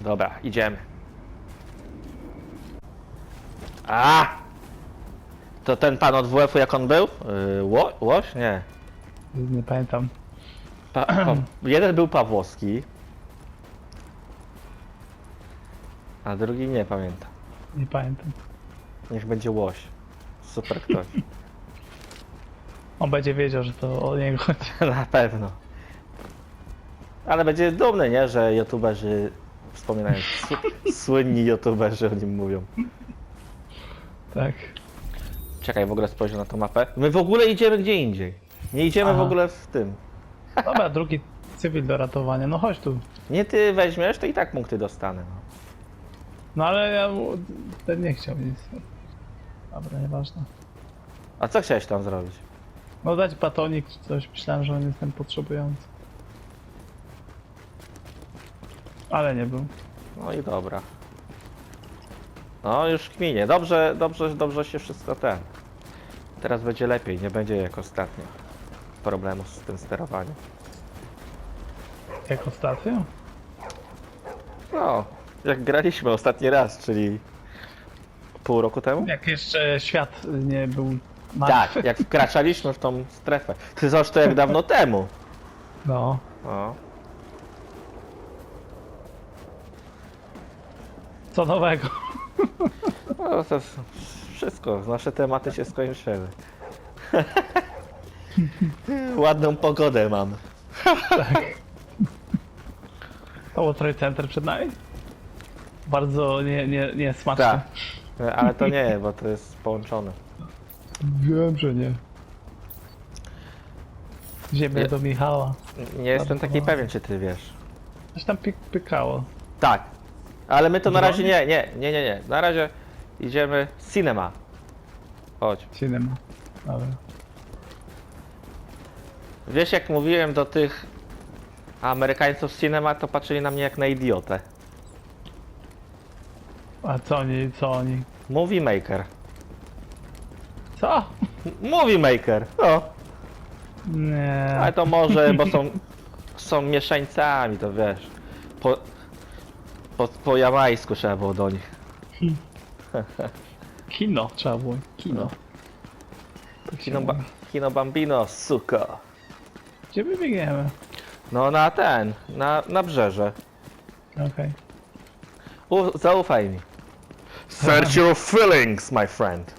Dobra, idziemy. A! To ten pan od WF-u jak on był? Yy, ło, łoś? Nie. Nie pamiętam. Pa, pa, jeden był Pawłowski. A drugi nie pamiętam. Nie pamiętam. Niech będzie łoś. Super ktoś. On będzie wiedział, że to o niego chodzi. Na pewno. Ale będzie dumny, nie? Że youtuberzy wspominają. Su- słynni youtuberzy o nim mówią. Tak. Czekaj, w ogóle spojrzę na tą mapę. My w ogóle idziemy gdzie indziej. Nie idziemy w Aha. ogóle w tym. Dobra, drugi cywil do ratowania. No chodź tu. Nie ty weźmiesz, to i tak punkty dostanę. No. No ale ja mu- ten nie chciał nic. Dobra, nieważne. A co chciałeś tam zrobić? No dać batonik czy coś. Myślałem, że on jest ten potrzebujący. Ale nie był. No i dobra. No już kminie. Dobrze, dobrze, dobrze się wszystko ten. Teraz będzie lepiej, nie będzie jak ostatnio. Problemu z tym sterowaniem. Jak ostatnio? No, jak graliśmy ostatni raz, czyli pół roku temu? Jak jeszcze świat nie był martwy. Tak, jak wkraczaliśmy w tą strefę. Ty zobacz to jak dawno temu. No. O. Co nowego? No to jest wszystko, nasze tematy się skończyły. Ładną pogodę mam. To World Trade Center przed nami? Bardzo nie, nie, nie smaczne. Tak. Ale to nie, bo to jest połączone. Wiem, że nie. Ziemię Nie. do Michała. Nie jestem taki pewien, czy ty wiesz. Coś tam pik pykało. Tak. Ale my to na razie nie, nie, nie, nie, nie. Na razie idziemy cinema. Chodź. Cinema. Dobra. Wiesz jak mówiłem do tych Amerykańców z cinema, to patrzyli na mnie jak na idiotę. A co oni, co oni? Movie maker. Co? M- Movie maker. No. Nie. Ale to może, bo są, są mieszańcami, to wiesz. Po, po, po jamańsku trzeba było do nich. Kino trzeba było. Kino. Się Kino, ba, kino Bambino, suka. Gdzie my biegniemy? No na ten, na, na brzeże. Okej. U, zaufaj mi. Search your feelings, my friend.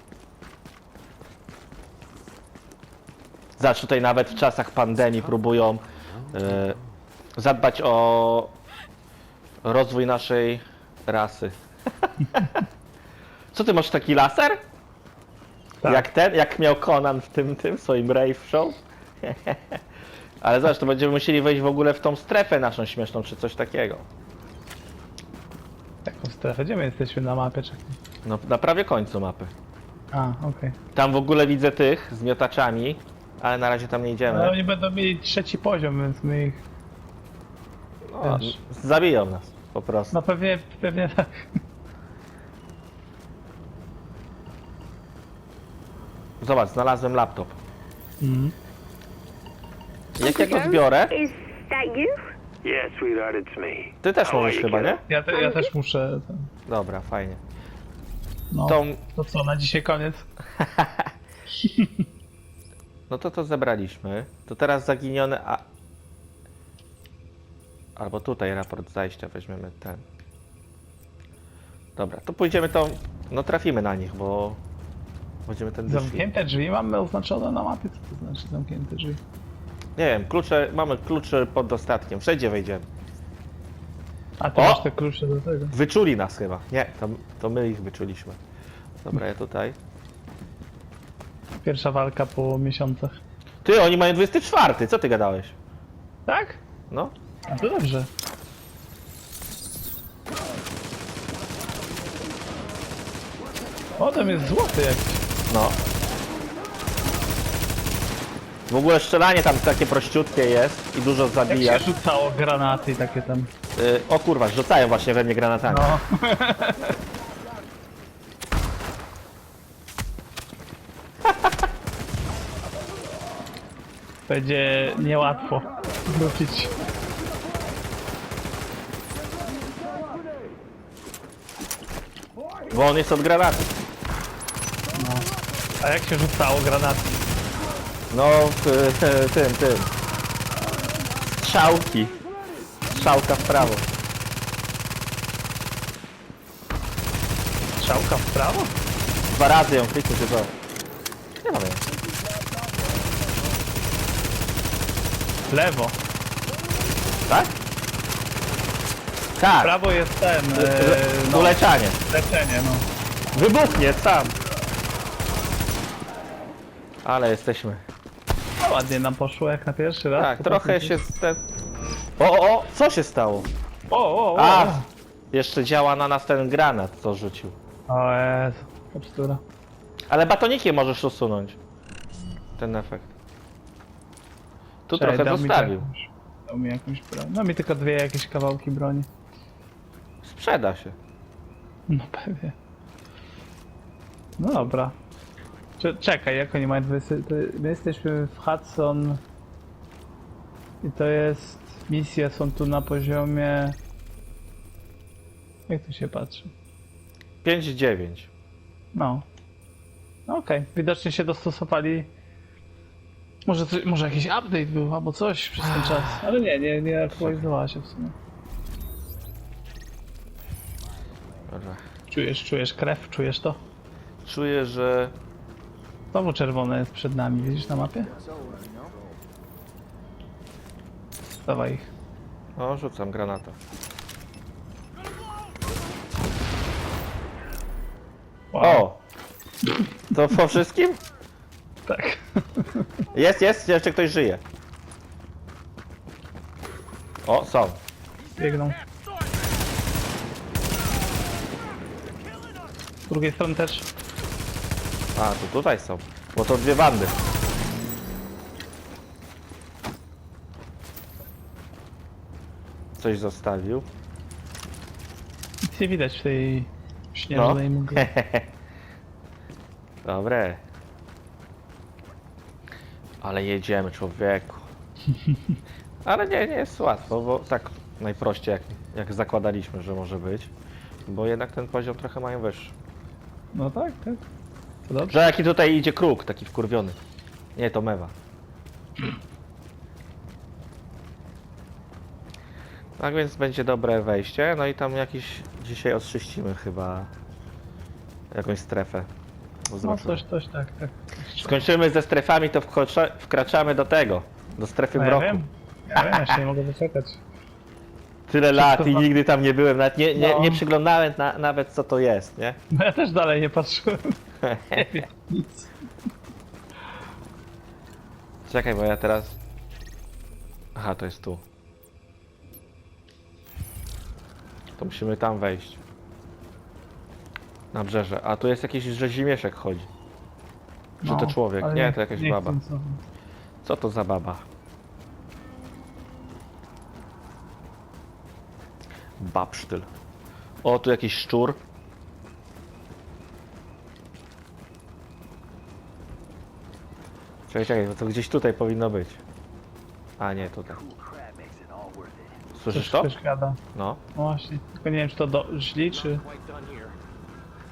Zobacz, tutaj nawet w czasach pandemii próbują e, zadbać o rozwój naszej rasy. Co ty masz taki laser? Tak. Jak ten, jak miał Conan w tym, tym swoim rave show? Ale zobacz, to będziemy musieli wejść w ogóle w tą strefę naszą śmieszną, czy coś takiego. Taką strefę. Gdzie my jesteśmy na mapie? Czekaj. No, na prawie końcu mapy. A, okej. Tam w ogóle widzę tych z miotaczami, ale na razie tam nie Ale idziemy. oni będą mieli trzeci poziom, więc my ich... Wiesz. zabiją nas po prostu. No pewnie, pewnie tak. Zobacz, znalazłem laptop. Mhm. Jak ja go zbiorę, Is that you? Yeah, sweetheart, it's me. ty też you, chyba, nie? Ja, te, ja też muszę... Ten, Dobra, fajnie. no, To, to co, na dzisiaj koniec? no to to zebraliśmy. To teraz zaginione, a... Albo tutaj raport zajścia weźmiemy ten. Dobra, to pójdziemy tą... No trafimy na nich, bo... Będziemy ten. Zamknięte drzwi mamy oznaczone na mapie? Co to znaczy zamknięte drzwi? Nie wiem, klucze, mamy klucze pod dostatkiem. Wszędzie wejdziemy. A ty O! masz te klucze do tego. Wyczuli nas chyba. Nie, to, to my ich wyczuliśmy. Dobra, ja tutaj. Pierwsza walka po miesiącach. Ty, oni mają 24, co ty gadałeś? Tak? No. A to dobrze. O, tam jest złoty jakiś. No. W ogóle strzelanie tam takie prościutkie jest i dużo Jak zabija. się rzucało granaty i takie tam. Y, o kurwa, rzucają właśnie we mnie granatami. No. Będzie niełatwo wrócić. Bo on jest od granatu. A jak się rzucało granaty? No, e, tym, tym. Strzałki. Strzałka w prawo. Strzałka w prawo? Dwa razy ją kliknij, tylko. Nie mam jej. W lewo. Tak? W Tak. prawo jest ten, e, no, Uleczanie. leczenie, no. Wybuchnie sam. Ale jesteśmy. no. Ładnie nam poszło jak na pierwszy raz. Tak, To trochę tak- się z ten... O, o, o, co się stało? O, o, o! A, jeszcze działa na nas ten granat, co rzucił. O Jezu, kapstura. Ale batonikiem możesz usunąć. Ten efekt. Tu Czekaj, trochę dał mi zostawił. jakąś- Dał mi jakąś broń. No mi tylko dwie jakieś kawałki broni. Sprzeda się. No pewnie. No dobra. Cze- Czekaj, jak oni mają 20... to My jesteśmy w Hudson i to jest... Misje są tu na poziomie... Jak tu się patrzy? 5-9. No. No Okej, widocznie się dostosowali. Może, coś- może jakiś update był albo coś przez ten czas. Ale nie, nie, nie aktualizowała się w sumie. Dobra. Czujesz, czujesz krew, czujesz to? Czuję, że... Znowu czerwone jest przed nami, widzisz na mapie? Dawaj ich. O, rzucam granata. O! To po wszystkim? Tak. Jest, jest, jeszcze ktoś żyje. O, są. Biegną. Drugiej strony też. A, to tutaj są. Bo to dwie bandy. Coś zostawił. Nic nie widać w tej śnieżnej No. mgle. Dobre. Ale jedziemy, człowieku. Ale nie, nie jest łatwo, bo tak najprościej jak, jak zakładaliśmy, że może być. Bo jednak ten poziom trochę mają wyższy. No tak, tak. To dobrze. Że jaki tutaj idzie kruk, taki wkurwiony. Nie, to mewa. Tak więc będzie dobre wejście, no i tam jakiś dzisiaj oczyścimy chyba jakąś strefę. No Zobaczymy. coś, coś, tak, tak. Skończymy ze strefami, to wkrocza, wkraczamy do tego, do strefy No ja mroku. wiem. Ja wiem, ja się nie mogę doczekać. Tyle lat i nigdy tam nie byłem, nawet nie, nie, No. nie przyglądałem na, nawet co to jest, nie? No ja też dalej nie patrzyłem. Nie wiem, nic. Czekaj, bo ja teraz... Aha, to jest tu. To musimy tam wejść. Na brzeże. A tu jest jakiś rzezimieszek chodzi. Czy to No, człowiek? ale Nie, to jakaś nie baba. chcę, Co to za baba? Babsztyl. O, tu jakiś szczur. Czekaj, czekaj, bo to gdzieś tutaj powinno być. A nie, tutaj. Słyszysz to? Gada. No, No właśnie. Tylko nie wiem, czy to do... źli, czy...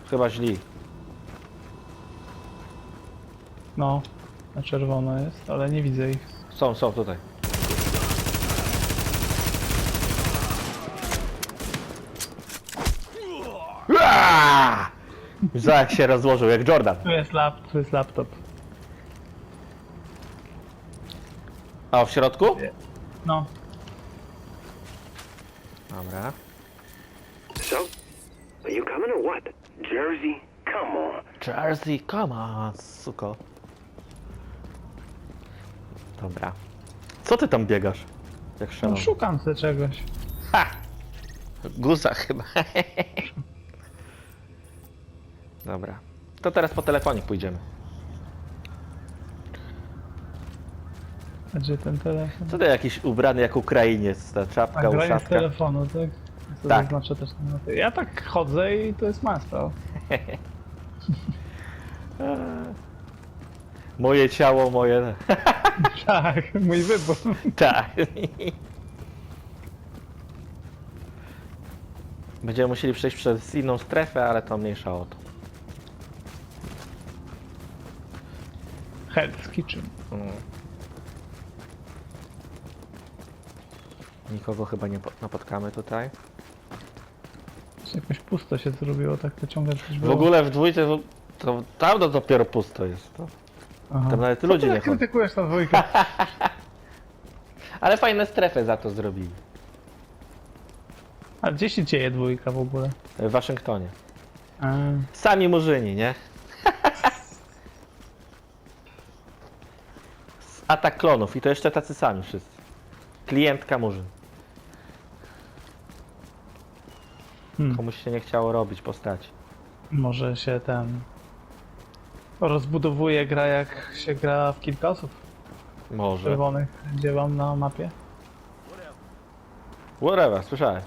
chyba źli. No. Na czerwono jest, ale nie widzę ich. Są, są tutaj. Uaa! Za jak się rozłożył, jak Jordan. Tu jest lap, tu jest laptop. A w środku? No. Dobra. So, are you coming or what? Jersey? Come on. Jersey, come on, suko. Dobra. Co ty tam biegasz? Jak no szalony. szukam sobie czegoś. Ha! Guza chyba. Dobra. To teraz po telefonie pójdziemy. A gdzie ten telefon? Co to jakiś ubrany jak Ukrainiec, ta A czapka, granie z telefonu, tak? To Tak. Znaczy też na mapie. Ja tak chodzę i to jest moja sprawa. Moje ciało, moje... Tak, mój wybór. tak. Będziemy musieli przejść przez inną strefę, ale to mniejsza o to. Hell's Kitchen. Mm. Nikogo chyba nie po- napotkamy tutaj. Jakoś pusto się zrobiło, tak to ciągle coś W było. ogóle w dwójce to, to tam to dopiero pusto jest. To. Aha. Tam nawet Co ludzie ty nie tak chodzą. krytykujesz na dwójkę? Ale fajne strefy za to zrobili. A gdzie się dzieje dwójka w ogóle? W Waszyngtonie. A, Sami murzyni, nie? Atak klonów i to jeszcze tacy sami wszyscy. Klientka murzyn. Hmm. Komuś się nie chciało robić postaci. może się ten... Rozbudowuje gra jak się gra w kilka osób Może. czerwonych, gdzie mam na mapie. Whatever, słyszałeś.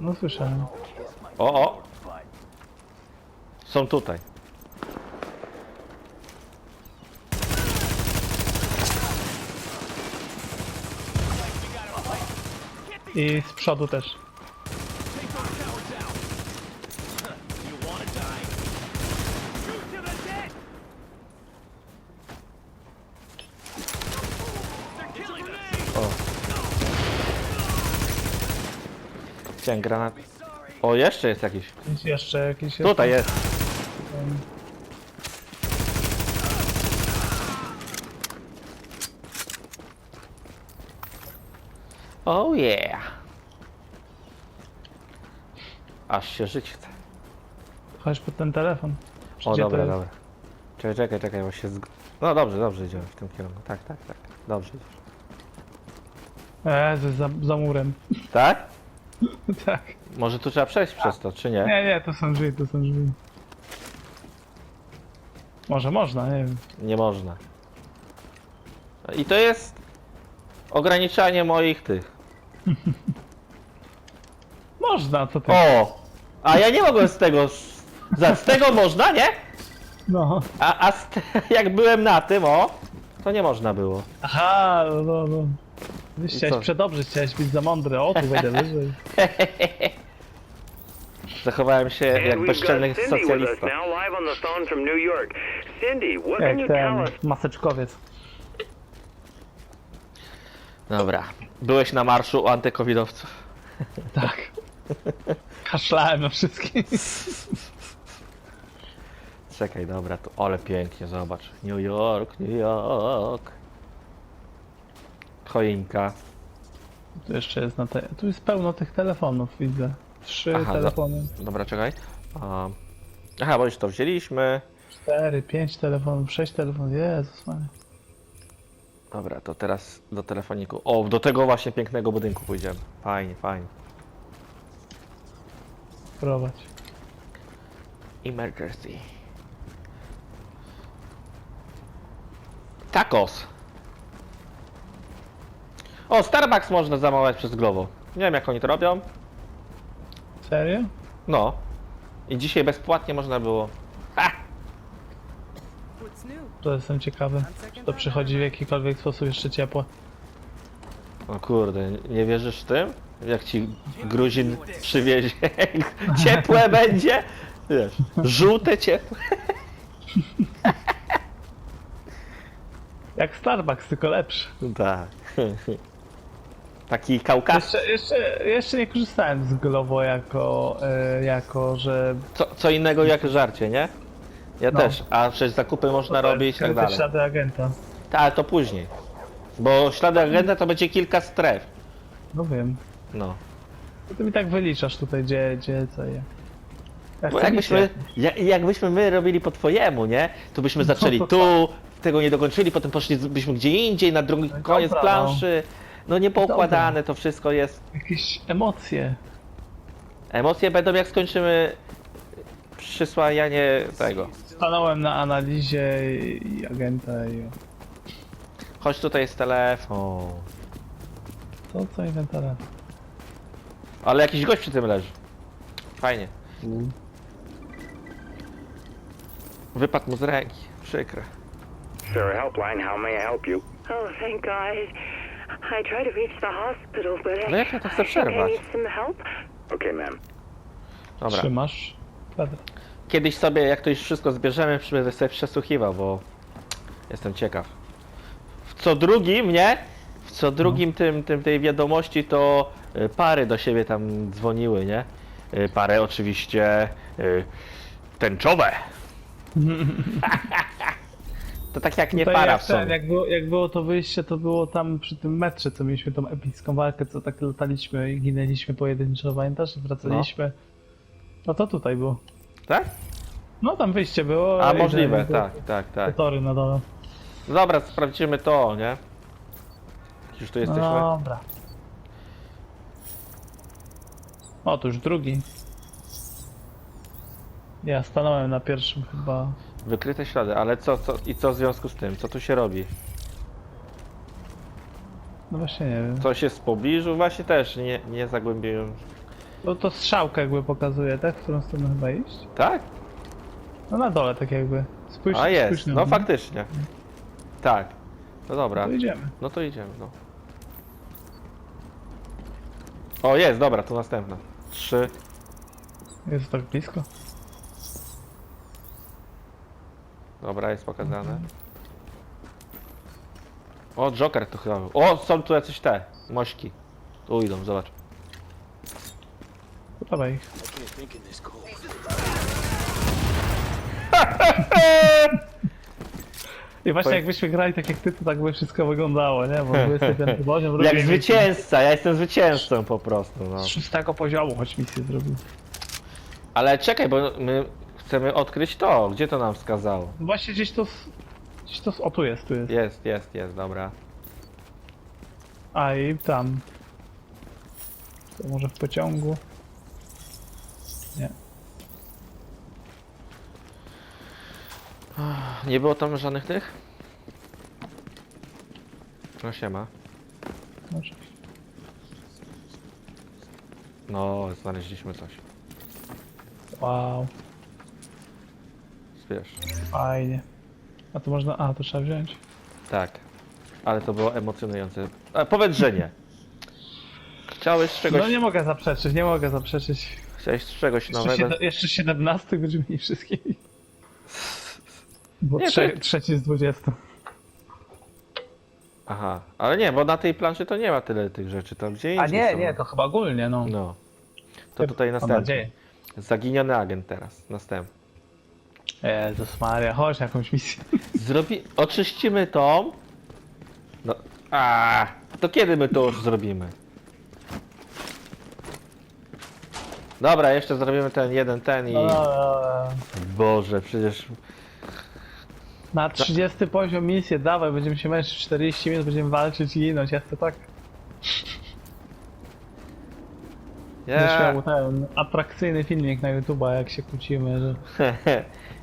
No słyszałem. O, o! Są tutaj. I z przodu też. Chciałem granat. O, jeszcze jest jakiś. Jest jeszcze jakiś... Tutaj jest. Oh yeah. Aż się żyć chce. Chodź pod ten telefon. O, Gdzie to dobra, jest? dobra. Czekaj, czekaj, czekaj, bo się zg... No dobrze, dobrze idziemy w tym kierunku. Tak, tak, tak. Dobrze idziesz. Jezu, za, za murem. Tak? tak. Może tu trzeba przejść przez to, czy nie? Nie, nie, to są drzwi, to są drzwi. Może można, nie wiem. Nie można. I to jest ograniczanie moich tych. Można, co ty? O! A ja nie mogłem z tego. Za, z tego można, nie? No. A, a z te, jak byłem na tym, o, to nie można było. Aha, no, no, no. Ty chciałeś co? przedobrzyć, chciałeś być za mądry. O, tu wejdę wyżej. Zachowałem się jak And we've bezczelny got Cindy with us socjalista. now, live on the phone from New York. Cindy, what can you Jak tell ten us? maseczkowiec. Dobra. Byłeś na marszu antykowidowców. Tak. Kaszlałem na wszystkich. Czekaj, dobra, tu ale pięknie, zobacz. New York, New York. Choinka. Tu jeszcze jest na te... Tu jest pełno tych telefonów, widzę. Trzy Aha, telefony. Dobra, czekaj. Um, aha, bo już to wzięliśmy. Cztery, pięć telefonów, sześć telefonów. Jezus Maria. Dobra, to teraz do telefoniku. O, do tego właśnie pięknego budynku pójdziemy. Fajnie, fajnie. Prowadź. Emergency. Tacos. O, Starbucks można zamawiać przez Glovo. Nie wiem jak oni to robią. Serio? No. I dzisiaj bezpłatnie można było. To jestem ciekawy. Czy to przychodzi w jakikolwiek sposób jeszcze ciepło? O kurde, nie wierzysz w tym? Jak ci Gruzin przywiezie. Ciepłe będzie? Wiesz, żółte ciepłe. Jak Starbucks, tylko lepszy. Tak. Taki kaukas. Jeszcze, jeszcze, jeszcze nie korzystałem z Glovo jako, e, jako że... Co, co innego jak żarcie, nie? Ja No. też, a przecież zakupy można robić i tak dalej. ślady agenta. Tak, ale to później. Bo ślady agenta to będzie kilka stref. No wiem. No. To ty mi tak wyliczasz tutaj, gdzie, gdzie, co je. Ja Bo chcę jakbyśmy, misję. ja, jakbyśmy my robili po twojemu, nie? To byśmy zaczęli to tu, tego nie dokończyli, potem poszlibyśmy gdzie indziej, na drugi No koniec dobra, planszy. No nie poukładane, to wszystko jest. Jakieś emocje. Emocje będą jak skończymy przysłanianie tego. Stanąłem na analizie i, i agenta i... Chodź tutaj jest telefon. Co, co inwentara? Ale jakiś gość przy tym leży. Fajnie. Wypadł mu z ręki. Przykre. Sarah Helpline, how may I help you? Oh, thank God. I tried to reach the hospital, but I, No jak ja to chcę I think I przerwać? need some help. Okay, ma'am. Dobra. Trzymasz. kwadrat. Kiedyś sobie, jak to już wszystko zbierzemy, będę sobie przesłuchiwał, bo jestem ciekaw. W co drugim, nie? W co drugim tym, tym tej wiadomości to y, pary do siebie tam dzwoniły, nie? Y, Pary oczywiście y, tęczowe. to tak jak nie To para jak, w ten, sobie. jak, było, jak było to wyjście, to było tam przy tym metrze, co mieliśmy tą epicką walkę, co tak lataliśmy i ginęliśmy pojedynczo, pamiętasz? Wracaliśmy. No. to tutaj było. Tak? No tam wyjście było. A i możliwe, te- tak, tak, Te tak. tory na dole. Dobra, sprawdzimy to, nie? Już tu jesteśmy. No dobra. O, to już drugi. Ja stanąłem na pierwszym chyba. Wykryte ślady, ale co, co i co w związku z tym? Co tu się robi? No właśnie nie wiem. Coś jest w pobliżu? Właśnie też nie, nie zagłębiłem. To, to strzałka jakby pokazuje, tak? W którą stronę chyba iść? Tak? No na dole tak jakby. Spójrz, A jest, spójrz na no mnie. faktycznie. Tak. No dobra, To idziemy. no to idziemy, no. O, jest, dobra, to następna. Trzy. Jest tak blisko. Dobra, jest pokazane. O, Joker tu chyba był. O, są tu jacyś te, mośki. Tu idą, zobacz. Dawaj. I właśnie jakbyśmy grali tak jak ty, to tak by wszystko wyglądało, nie? Bo 25 poziom Jak zwycięzca, ja jestem zwycięzcą po prostu, no. Z szóstego poziomu, choć misję zrobił. Ale czekaj, bo my chcemy odkryć to. Gdzie to nam wskazało? No Właśnie gdzieś to... s- Gdzieś to... s- O, tu jest, tu jest. Jest, jest, jest, dobra. A i tam. To może w pociągu? Nie. Nie było tam żadnych tych? No siema. Może. No, znaleźliśmy coś. Wow, Wiesz. fajnie. A to można... A, to trzeba wziąć. Tak. Ale to było emocjonujące. A, powiedz, że nie. Chciałeś czegoś, No nie mogę zaprzeczyć, nie mogę zaprzeczyć. Chciałeś czegoś Jeszcze, nowego. siedem, jeszcze 17 będziemy mieli wszystkich. Bo Nie, to- trze, trzeci z 20. Aha, ale nie, bo na tej planszy to nie ma tyle tych rzeczy, to gdzie indziej A nie, są. nie, to chyba ogólnie, no. No. To tutaj Mam następny. nadzieję. Zaginiony agent teraz, następny. Jezus Maria, chodź jakąś misję. Zrobi... Oczyścimy tą. No. A, to kiedy my to już zrobimy? Dobra, jeszcze zrobimy ten jeden, ten i... No, no, no. Boże, przecież... Na 30 poziom misję, dawaj, będziemy się męczyć 40 minut, będziemy walczyć i ginąć, ja chcę tak. Ja, miał ten atrakcyjny filmik na YouTube'a, jak się kłócimy, że...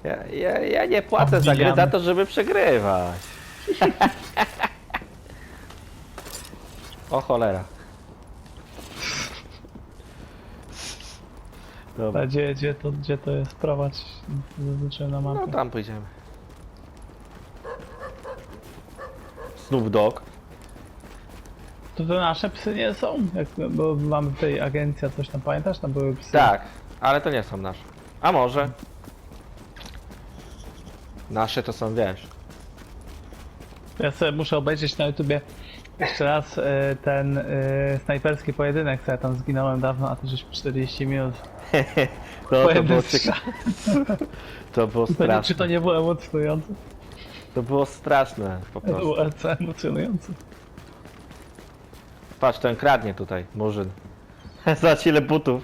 ja, ja, ja nie płacę za gry za to, żeby przegrywać. o cholera. Dobra. A gdzie, gdzie, to, gdzie to jest? Prowadź, zaznaczyłem na mapie. No tam pójdziemy. Snoop Dogg. To te nasze psy nie są? Jak, bo mamy tutaj agencja, coś tam, pamiętasz? Tam były psy. Tak, ale to nie są nasze. A może? Nasze to są, wiesz. Ja sobie muszę obejrzeć na YouTubie jeszcze raz e, ten e, snajperski pojedynek, co ja tam zginąłem dawno, a to żeśmy 40 minut. No, to było ciekawe. To było To nie, straszne. czy to nie było emocjonujące? To było straszne po To prostu. było co emocjonujące. Patrz, ten kradnie tutaj, murzyn. Zobacz ile butów.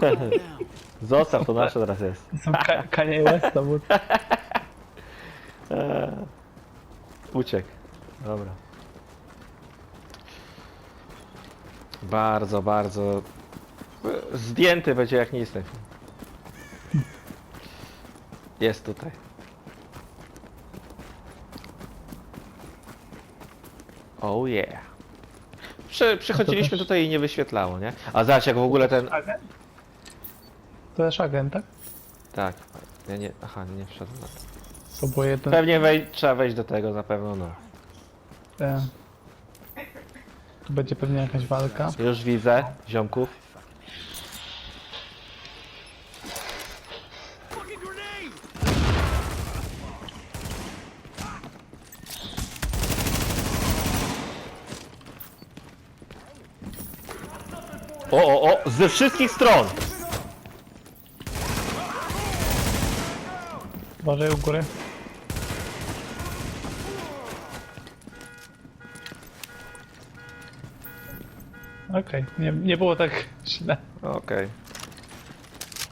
Come on. Zostaw, to nasze teraz jest. To są ka- Kanye Westa, bo Uciekł. Dobra. Bardzo, bardzo... Zdjęty będzie jak film. Jest tutaj. Oh yeah. Przy, przychodziliśmy też- tutaj i nie wyświetlało, nie? A zobacz jak w ogóle ten... agent? To jest agent, tak? Tak. Ja nie... Aha, nie wszedłem na to. To było jedno... Pewnie wej... trzeba wejść do tego na pewno, no. E, tu będzie pewnie jakaś walka. Już widzę ziomków. O, o, o, ze wszystkich stron! Uważaj u góry. Okej, nie, nie było tak źle. Okej.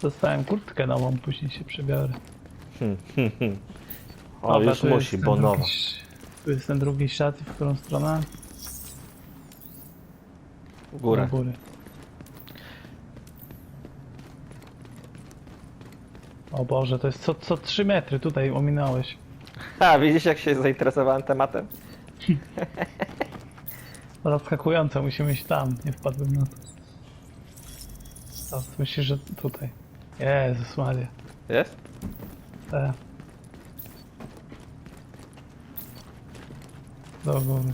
Dostałem kurtkę nową, później się przebiorę. O, Dobra, już tu musi, jest bo ten nowa. drugi ś- Tu jest ten drugi i w którą stronę? W górę. Do góry. O Boże, to jest co, co 3 metry, tutaj ominąłeś. A, widzisz jak się zainteresowałem tematem? Zaskakujące, musimy iść tam, nie wpadłem na to. A, myślisz, że tutaj. Jezus Maria. Jest? Te. Do góry.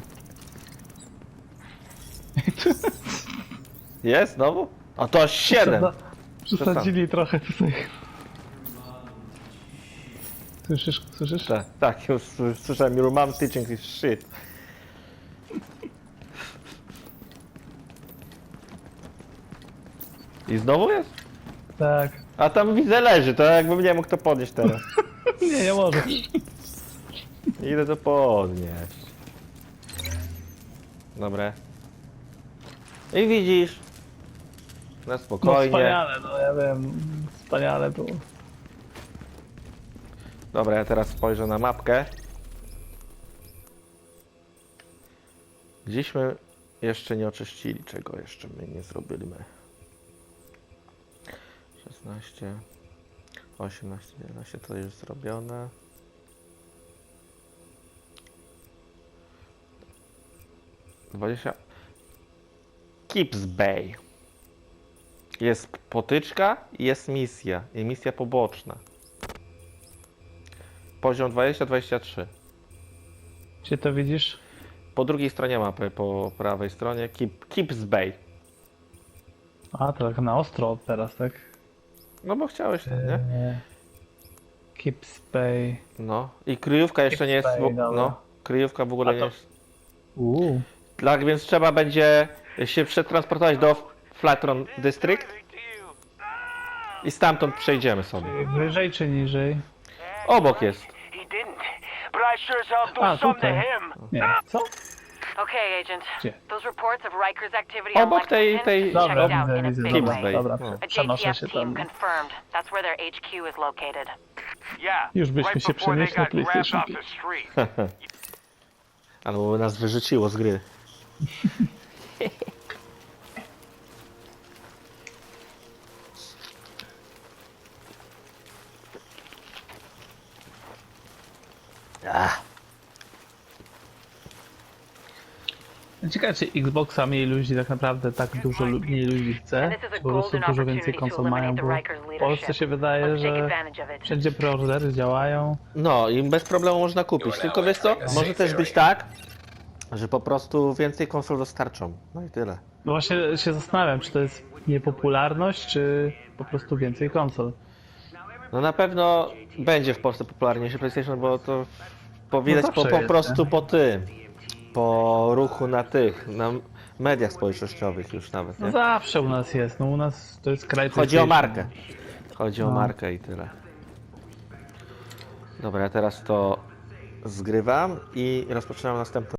Jest znowu? A to aż 7! Przesa- Przesadzili trochę tutaj. Słyszysz, słyszysz? Tak, tak, już słyszałem, your mom teaching is shit. I znowu jest? Tak. A tam widzę leży, to jakbym nie mógł to podnieść teraz. Nie, nie może. Idę to podnieść. Dobra. I widzisz. Na No spokojnie. wspaniale, no ja wiem. Wspaniale było. Dobra, ja teraz spojrzę na mapkę. Gdzieśmy jeszcze nie oczyścili, czego jeszcze my nie zrobiliśmy. 16, 18, 19 to już zrobione. Dwadzieścia. Kips Bay. Jest potyczka i jest misja. I misja poboczna. Poziom 20-23. Gdzie to widzisz? Po drugiej stronie mapy, po prawej stronie, Keep, Keeps Bay. A, to tak na ostro teraz, tak? No bo chciałeś, nie? Eee, Kips Bay. No. I kryjówka jeszcze nie jest. Bay, dobra. No. Kryjówka w ogóle A nie to- jest. Uuu. Tak więc trzeba będzie się przetransportować do Flatron District. I stamtąd przejdziemy sobie. Wyżej czy niżej? Obok jest. A, tutaj. Nie. Co? Okay, Agent. Gdzie? Those reports of Riker's activity on Obok tej, tej... Dobra, checked out widzę, in a widzę, dobra, dobra. No. A Przenoszę się team tam. confirmed. That's where their HQ is located. Yeah. Już byśmy right się before they przenieśli na got grabbed PlayStation off 5. the street. Albo by nas wyrzuciło z gry. Ach, Ciekawe, czy Xboxa mniej ludzi tak naprawdę tak dużo lu- mniej ludzi chce, po prostu dużo więcej konsol mają, bo w Polsce się wydaje, że wszędzie preordery działają. No i bez problemu można kupić. Tylko wiesz co? Może też być tak, że po prostu więcej konsol dostarczą. No i tyle. No właśnie się zastanawiam, czy to jest niepopularność, czy po prostu więcej konsol. No na pewno będzie w Polsce popularniejszy PlayStation, bo to po widać po, po jest, prostu nie? po tym. Po ruchu na tych, na mediach społecznościowych już nawet, No nie? zawsze u nas jest, no u nas to jest kraj Chodzi o markę. Chodzi o No. markę i tyle. Dobra, ja teraz to zgrywam i rozpoczynam następną